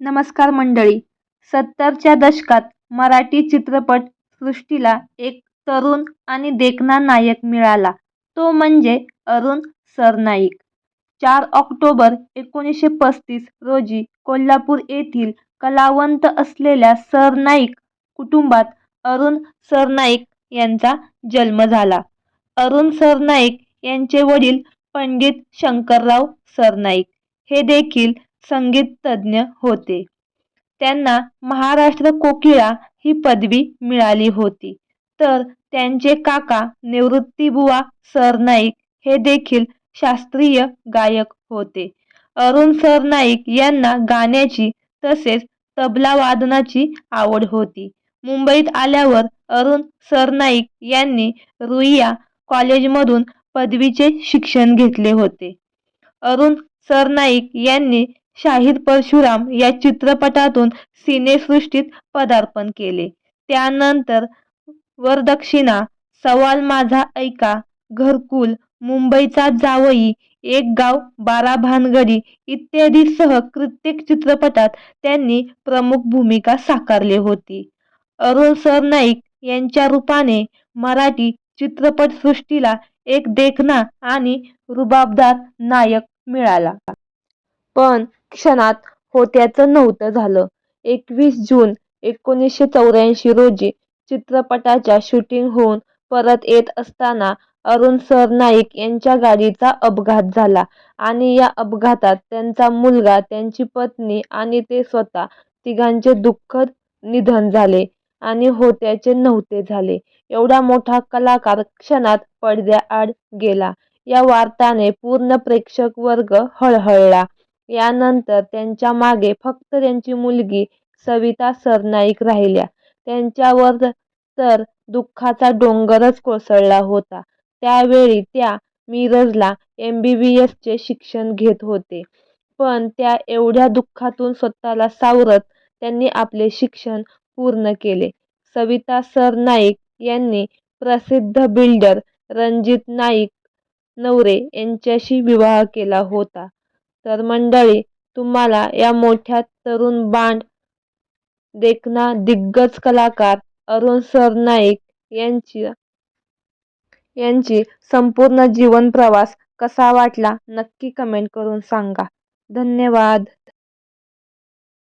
नमस्कार मंडळी. सत्तरच्या दशकात मराठी चित्रपट सृष्टीला एक तरुण आणि देखणा नायक मिळाला. तो म्हणजे अरुण सरनाईक. चार ऑक्टोबर एकोणीसशे पस्तीस रोजी कोल्हापूर येथील कलावंत असलेल्या सरनाईक कुटुंबात अरुण सरनाईक यांचा जन्म झाला. अरुण सरनाईक यांचे वडील पंडित शंकरराव सरनाईक. हे देखील संगीततज्ज्ञ होते. त्यांना महाराष्ट्र कोकिळा ही पदवी मिळाली होती. तर त्यांचे काका निवृत्तीबुवा सरनाईक हे देखील शास्त्रीय गायक होते. अरुण सरनाईक यांना गाण्याची तसेच तबला वादनाची आवड होती. मुंबईत आल्यावर अरुण सरनाईक यांनी रुईया कॉलेजमधून पदवीचे शिक्षण घेतले होते. अरुण सरनाईक यांनी शाहीर परशुराम या चित्रपटातून सिनेसृष्टीत पदार्पण केले त्यानंतर वरदक्षिणा सवाल माझा ऐका घरकुल मुंबईचा जावई एक गाव बारा भानगडी इत्यादीसह कित्येक चित्रपटात त्यांनी प्रमुख भूमिका साकारली होती अरुण सरनाईक यांच्या रूपाने मराठी चित्रपटसृष्टीला एक देखणा आणि रुबाबदार नायक मिळाला. पण क्षणात होत्याचं नव्हतं झालं. एकवीस जून एकोणीसशे चौऱ्याऐंशी रोजी चित्रपटाच्या शूटिंग होऊन परत येत असताना अरुण सरनाईक यांच्या गाडीचा अपघात झाला आणि या अपघातात त्यांचा मुलगा, त्यांची पत्नी आणि ते स्वतः तिघांचे दुःखद निधन झाले आणि होत्याचे नव्हते झाले. एवढा मोठा कलाकार क्षणात पडद्याआड गेला या वार्ताने पूर्ण प्रेक्षक वर्ग हळहळला. यानंतर त्यांच्या मागे फक्त त्यांची मुलगी सविता सरनाईक राहिल्या. त्यांच्यावर तर दुःखाचा डोंगरच कोसळला होता. त्यावेळी त्या मिरजला एमबीबीएसचे शिक्षण घेत होते. पण त्या एवढ्या दुःखातून स्वतःला सावरत त्यांनी आपले शिक्षण पूर्ण केले. सविता सरनाईक यांनी प्रसिद्ध बिल्डर रणजित नाईक नवरे यांच्याशी विवाह केला होता. तर मंडळी, तुम्हाला या मोठ्या तरुण बांड देखणा दिग्गज कलाकार अरुण सरनाईक यांची संपूर्ण जीवनप्रवास कसा वाटला नक्की कमेंट करून सांगा. धन्यवाद.